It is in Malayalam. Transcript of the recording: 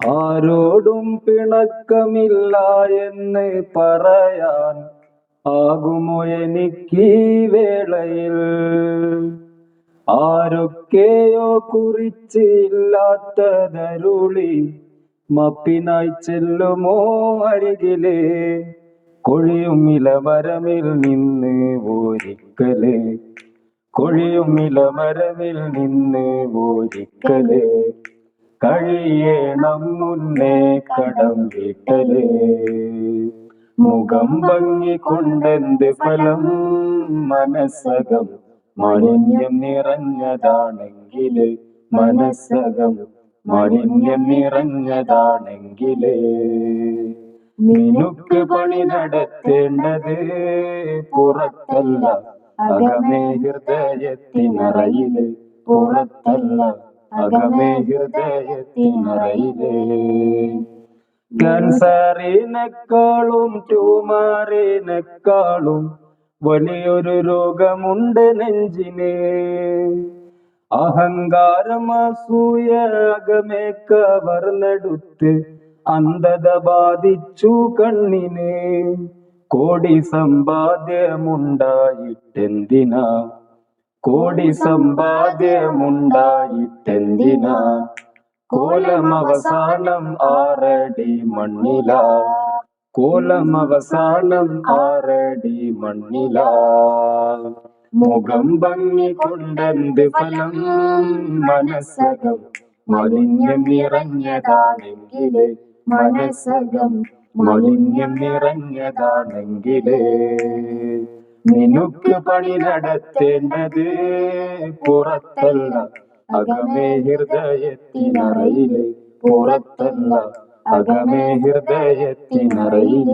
ആരോടും പിണക്കമില്ല എന്ന് പറയാൻ ആകുമോ എനിക്ക് വേളയിൽ? ആരൊക്കെയോ കുറിച്ചില്ലാത്തതരുളി മപ്പിനായി ചെല്ലുമോ അരികിലെ? കൊഴിയും ഇലവരമിൽ നിന്ന് ഒരിക്കൽ കൊഴിയും ഇലമരവിൽ നിന്ന് ഓരിക്കൽ. കഴിയേണം മുന്നേ കടം വിട്ടൽ. മുഖം ഭംഗി കൊണ്ടെന്ത് ഫലം? മനസ്സകം മാലിന്യം നിറഞ്ഞതാണെങ്കിൽ മനസ്സകം മാലിന്യം നിറഞ്ഞതാണെങ്കിൽ. നിനക്ക് പണി നടത്തേണ്ടത് പുറത്തല്ല അകമേ ഹൃദയത്തിനറയിൽ പുറത്തല്ല. അകമേ ഹൃദയത്തിനറയിൽ ക്യാൻസറിനെക്കാളും ട്യൂമറിനെക്കാളും വലിയൊരു രോഗമുണ്ട് നെഞ്ചിന്. അഹങ്കാരം അസൂയ അകമേ കവർന്നെടുത്ത് അന്ധത ബാധിച്ചു കണ്ണിന്. കോടി സമ്പാദ്യമുണ്ടായിട്ടെന്തിനാ? കോടി സമ്പാദ്യമുണ്ടായിട്ടെന്തിനാ? കോലം അവസാനം ആറടി മണ്ണില. കോലം അവസാനം ആറടി മണ്ണില. മുഖം ഭംഗി കൊണ്ടെന്ത് ഫലം? മനസ്സകം മാലിന്യം നിറഞ്ഞതാണെങ്കിൽ മനസ്സകം മാലിന്യം നിറഞ്ഞതാണെങ്കിലേ. നിനുക്ക് പണി നടത്തേണ്ടത് പുറത്തല്ല. അകമേ ഹൃദയത്തിനറയിലെ. പുറത്തല്ല. അകമേ ഹൃദയത്തിനറയിൽ.